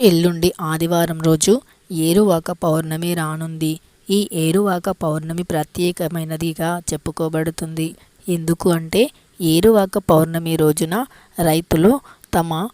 ఎల్లుండి ఆదివారం రోజు ఏరువాక పౌర్ణమి రానుంది. ఈ ఏరువాక పౌర్ణమి ప్రత్యేకమైనదిగా చెప్పుకోబడుతుంది. ఎందుకు అంటే ఏరువాక పౌర్ణమి రోజున రైతులు తమ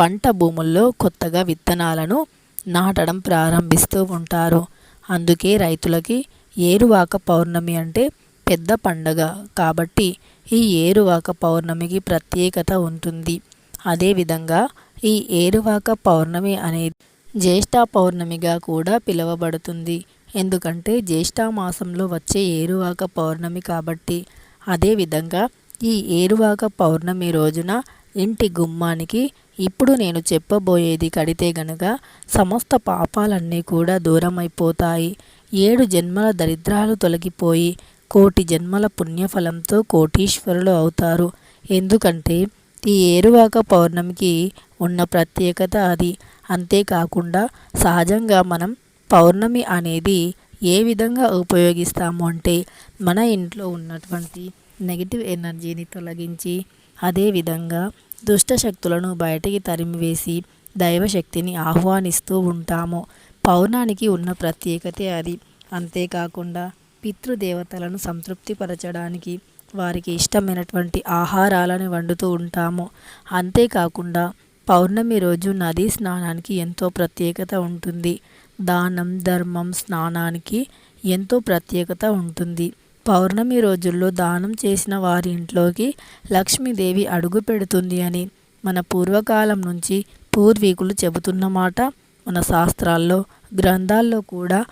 పంట భూముల్లో కొత్తగా విత్తనాలను నాటడం ప్రారంభిస్తూ ఉంటారు. అందుకే రైతులకి ఏరువాక పౌర్ణమి అంటే పెద్ద పండగ కాబట్టి ఈ ఏరువాక పౌర్ణమికి ప్రత్యేకత ఉంటుంది. అదేవిధంగా ఈ ఏరువాక పౌర్ణమి అనేది జ్యేష్ఠ పౌర్ణమిగా కూడా పిలువబడుతుంది. ఎందుకంటే జ్యేష్ఠ మాసంలో వచ్చే ఏరువాక పౌర్ణమి కాబట్టి అదేవిధంగా ఈ ఏరువాక పౌర్ణమి రోజున ఇంటి గుమ్మానికి ఇప్పుడు నేను చెప్పబోయేది కడితే గనుక సమస్త పాపాలన్నీ కూడా దూరమైపోతాయి. ఏడు జన్మల దరిద్రాలు తొలగిపోయి కోటి జన్మల పుణ్యఫలంతో కోటీశ్వరులు అవుతారు. ఎందుకంటే ఈ ఏరువాక పౌర్ణమికి ఉన్న ప్రత్యేకత అది. అంతేకాకుండా సహజంగా మనం పౌర్ణమి అనేది ఏ విధంగా ఉపయోగిస్తాము అంటే మన ఇంట్లో ఉన్నటువంటి నెగిటివ్ ఎనర్జీని తొలగించి అదేవిధంగా దుష్ట శక్తులను బయటికి తరిమివేసి దైవశక్తిని ఆహ్వానిస్తూ ఉంటాము. పౌర్ణానికి ఉన్న ప్రత్యేకతే అది. అంతేకాకుండా పితృదేవతలను సంతృప్తిపరచడానికి వారికి ఇష్టమైనటువంటి ఆహారాలను వండుతూ ఉంటాము. అంతేకాకుండా పౌర్ణమి రోజు నదీ స్నానానికి ఎంతో ప్రత్యేకత ఉంటుంది. దానం ధర్మం స్నానానికి ఎంతో ప్రత్యేకత ఉంటుంది. పౌర్ణమి రోజుల్లో దానం చేసిన వారి ఇంట్లోకి లక్ష్మీదేవి అడుగు పెడుతుంది అని మన పూర్వకాలం నుంచి పూర్వీకులు చెబుతున్నమాట మన శాస్త్రాల్లో గ్రంథాల్లో కూడా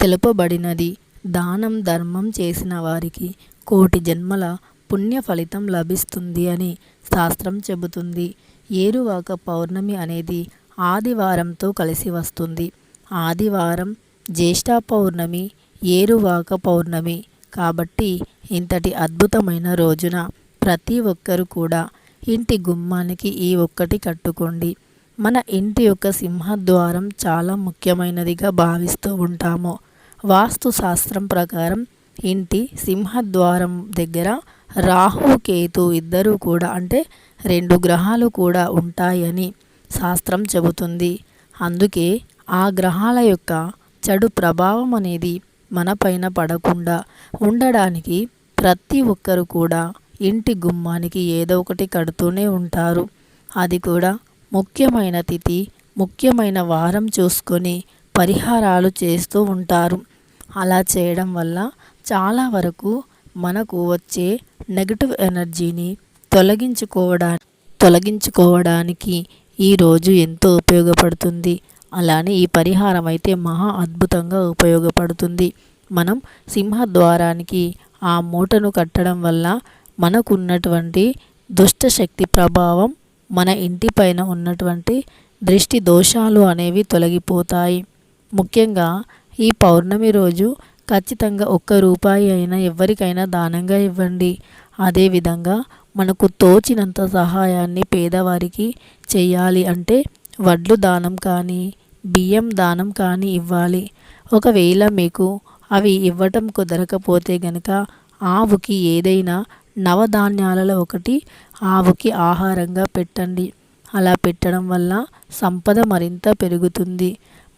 తెలుపబడినది. దానం ధర్మం చేసిన వారికి కోటి జన్మల పుణ్య ఫలితం లభిస్తుంది అని శాస్త్రం చెబుతుంది. ఏరువాక పౌర్ణమి అనేది ఆదివారంతో కలిసి వస్తుంది. ఆదివారం జ్యేష్ఠ పౌర్ణమి ఏరువాక పౌర్ణమి. కాబట్టి ఇంతటి అద్భుతమైన రోజున ప్రతి ఒక్కరు కూడా ఇంటి గుమ్మానికి ఈ ఒక్కటి కట్టుకోండి. మన ఇంటి యొక్క సింహద్వారం చాలా ముఖ్యమైనదిగా భావిస్తూ ఉంటాము. వాస్తు శాస్త్రం ప్రకారం ఇంటి సింహద్వారం దగ్గర రాహు కేతు ఇద్దరు కూడా అంటే రెండు గ్రహాలు కూడా ఉంటాయని శాస్త్రం చెబుతుంది. అందుకే ఆ గ్రహాల యొక్క చెడు ప్రభావం అనేది మన పైన పడకుండా ఉండడానికి ప్రతి ఒక్కరు కూడా ఇంటి గుమ్మానికి ఏదో ఒకటి కడుతూనే ఉంటారు. అది కూడా ముఖ్యమైన తిథి ముఖ్యమైన వారం చూసుకొని పరిహారాలు చేస్తూ ఉంటారు. అలా చేయడం వల్ల చాలా వరకు మనకు వచ్చే నెగటివ్ ఎనర్జీని తొలగించుకోవడా తొలగించుకోవడానికి ఈరోజు ఎంతో ఉపయోగపడుతుంది. అలానే ఈ పరిహారం అయితే మహా అద్భుతంగా ఉపయోగపడుతుంది. మనం సింహద్వారానికి ఆ మూటను కట్టడం వల్ల మనకున్నటువంటి దుష్టశక్తి ప్రభావం మన ఇంటిపైన ఉన్నటువంటి దృష్టి దోషాలు అనేవి తొలగిపోతాయి. ముఖ్యంగా ఈ పౌర్ణమి రోజు ఖచ్చితంగా ఒక్క రూపాయి అయినా ఎవరికైనా దానంగా ఇవ్వండి. అదేవిధంగా మనకు తోచినంత సహాయాన్ని పేదవారికి చేయాలి అంటే వడ్లు దానం కానీ బియ్యం దానం కానీ ఇవ్వాలి. ఒకవేళ మీకు అవి ఇవ్వటం కుదరకపోతే గనక ఆవుకి ఏదైనా నవధాన్యాలలో ఒకటి ఆవుకి ఆహారంగా పెట్టండి. అలా పెట్టడం వల్ల సంపద మరింత పెరుగుతుంది.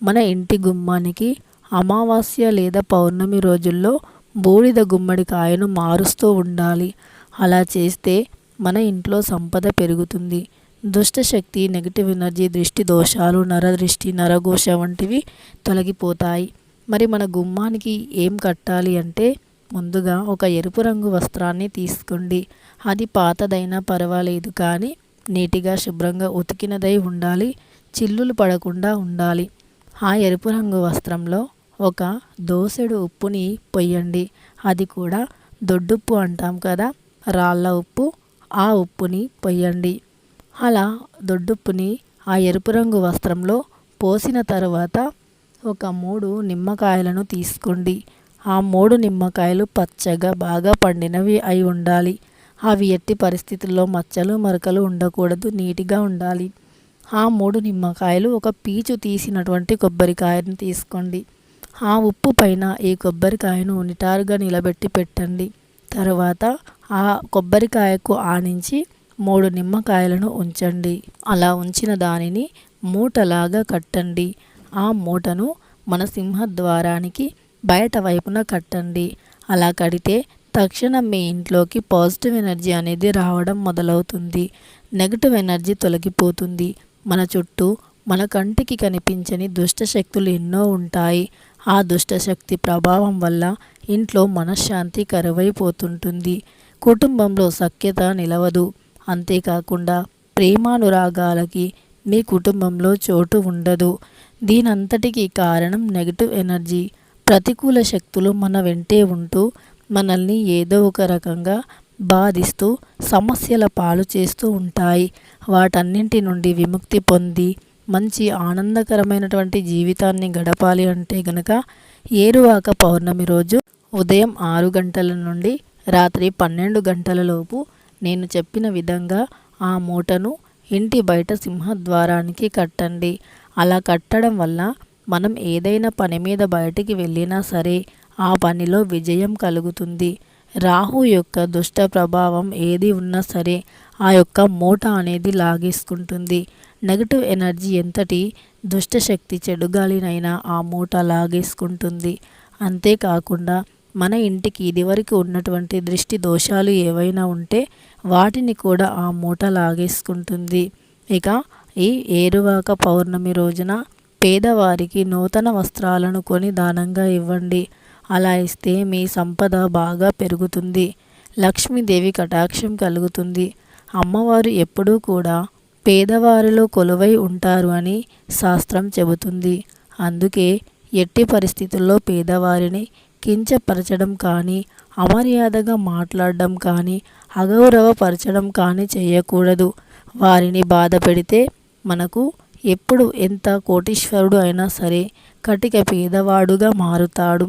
మన ఇంటి గుమ్మానికి అమావాస్య లేదా పౌర్ణమి రోజుల్లో బూడిద గుమ్మడికాయను మారుస్తూ ఉండాలి. అలా చేస్తే మన ఇంట్లో సంపద పెరుగుతుంది. దుష్టశక్తి నెగిటివ్ ఎనర్జీ దృష్టి దోషాలు నరదృష్టి నరఘోష వంటివి తొలగిపోతాయి. మరి మన గుమ్మానికి ఏం కట్టాలి అంటే ముందుగా ఒక ఎరుపు రంగు వస్త్రాన్ని తీసుకోండి. అది పాతదైనా పర్వాలేదు కానీ నీటిగా శుభ్రంగా ఉతికినదై ఉండాలి. చిల్లులు పడకుండా ఉండాలి. ఆ ఎరుపు రంగు వస్త్రంలో ఒక దోసెడు ఉప్పుని పొయ్యండి. అది కూడా దొడ్డుప్పు అంటాం కదా రాళ్ళ ఉప్పు ఆ ఉప్పుని పొయ్యండి. అలా దొడ్డుప్పుని ఆ ఎరుపు రంగు వస్త్రంలో పోసిన తర్వాత ఒక మూడు నిమ్మకాయలను తీసుకోండి. ఆ మూడు నిమ్మకాయలు పచ్చగా బాగా పండినవి అయి ఉండాలి. అవి ఎట్టి పరిస్థితుల్లో మచ్చలు మరకలు ఉండకూడదు నీటిగా ఉండాలి. ఆ మూడు నిమ్మకాయలు ఒక పీచు తీసినటువంటి కొబ్బరికాయను తీసుకోండి. ఆ ఉప్పు పైన ఈ కొబ్బరికాయను నిటారుగా నిలబెట్టి పెట్టండి. తర్వాత ఆ కొబ్బరికాయకు ఆనించి మూడు నిమ్మకాయలను ఉంచండి. అలా ఉంచిన దానిని మూటలాగా కట్టండి. ఆ మూటను మన సింహద్వారానికి బయట వైపున కట్టండి. అలా కడితే తక్షణం మీ ఇంట్లోకి పాజిటివ్ ఎనర్జీ అనేది రావడం మొదలవుతుంది. నెగటివ్ ఎనర్జీ తొలగిపోతుంది. మన చుట్టూ మన కంటికి కనిపించని దుష్ట శక్తులు ఎన్నో ఉంటాయి. ఆ దుష్టశక్తి ప్రభావం వల్ల ఇంట్లో మనశ్శాంతి కరువైపోతుంటుంది. కుటుంబంలో సఖ్యత నిలవదు. అంతేకాకుండా ప్రేమానురాగాలకి మీ కుటుంబంలో చోటు ఉండదు. దీనంతటికీ కారణం నెగటివ్ ఎనర్జీ. ప్రతికూల శక్తులు మన వెంటే ఉంటూ మనల్ని ఏదో ఒక రకంగా బాధిస్తూ సమస్యల పాలు చేస్తూ ఉంటాయి. వాటన్నింటి నుండి విముక్తి పొంది మంచి ఆనందకరమైనటువంటి జీవితాన్ని గడపాలి అంటే గనక ఏరువాక పౌర్ణమి రోజు ఉదయం ఆరు గంటల నుండి రాత్రి పన్నెండు గంటల లోపు నేను చెప్పిన విధంగా ఆ మూటను ఇంటి బయట సింహద్వారానికి కట్టండి. అలా కట్టడం వల్ల మనం ఏదైనా పని మీద బయటికి వెళ్ళినా సరే ఆ పనిలో విజయం కలుగుతుంది. రాహు యొక్క దుష్ట ప్రభావం ఏది ఉన్నా సరే ఆ యొక్క మూట అనేది లాగేసుకుంటుంది. నెగటివ్ ఎనర్జీ ఎంతటి దుష్టశక్తి చెడుగాలినైనా ఆ మూట లాగేసుకుంటుంది. అంతేకాకుండా మన ఇంటికి ఇదివరకు ఉన్నటువంటి దృష్టి దోషాలు ఏవైనా ఉంటే వాటిని కూడా ఆ మూట లాగేసుకుంటుంది. ఇక ఈ ఏరువాక పౌర్ణమి రోజున పేదవారికి నూతన వస్త్రాలను కొని దానంగా ఇవ్వండి. అలా ఇస్తే మీ సంపద బాగా పెరుగుతుంది. లక్ష్మీదేవి కటాక్షం కలుగుతుంది. అమ్మవారు ఎప్పుడూ కూడా పేదవారిలో కొలువై ఉంటారు అని శాస్త్రం చెబుతుంది. అందుకే ఎట్టి పరిస్థితుల్లో పేదవారిని కించపరచడం కానీ అమర్యాదగా మాట్లాడడం కానీ అగౌరవపరచడం కానీ చేయకూడదు. వారిని బాధ పెడితే మనకు ఎప్పుడు ఎంత కోటీశ్వరుడు అయినా సరే కటిక పేదవాడుగా మారుతాడు.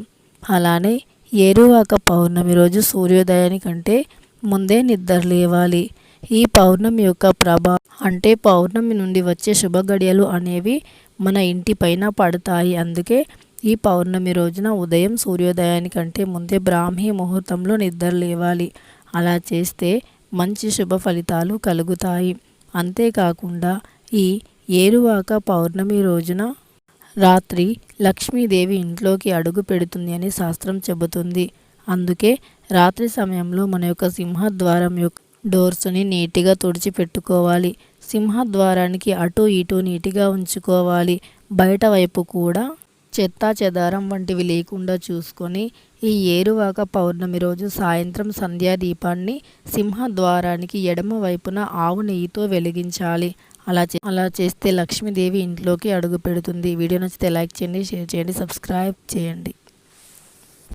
అలానే ఏరువాక పౌర్ణమి రోజు సూర్యోదయానికంటే ముందే నిద్ర లేవాలి. ఈ పౌర్ణమి యొక్క ప్రభా అంటే పౌర్ణమి నుండి వచ్చే శుభ గడియలు అనేవి మన ఇంటిపైన పడతాయి. అందుకే ఈ పౌర్ణమి రోజున ఉదయం సూర్యోదయానికంటే ముందే బ్రాహ్మీ ముహూర్తంలో నిద్ర లేవాలి. అలా చేస్తే మంచి శుభ ఫలితాలు కలుగుతాయి. అంతేకాకుండా ఈ ఏరువాక పౌర్ణమి రోజున రాత్రి లక్ష్మీదేవి ఇంట్లోకి అడుగు పెడుతుంది అని శాస్త్రం చెబుతుంది. అందుకే రాత్రి సమయంలో మన యొక్క సింహద్వారం యొక్క డోర్స్ని నీట్గా తుడిచిపెట్టుకోవాలి సింహద్వారానికి అటు ఇటు నీట్గా ఉంచుకోవాలి. బయట వైపు కూడా చెత్తా చెదారం వంటివి లేకుండా చూసుకొని ఈ ఏరువాక పౌర్ణమి రోజు సాయంత్రం సంధ్యా దీపాన్ని సింహద్వారానికి ఎడమ వైపున ఆవు నెయ్యితో వెలిగించాలి. అలా అలా చేస్తే లక్ష్మీదేవి ఇంట్లోకి అడుగు పెడుతుంది. వీడియో నచ్చితే లైక్ చేయండి షేర్ చేయండి సబ్స్క్రైబ్ చేయండి.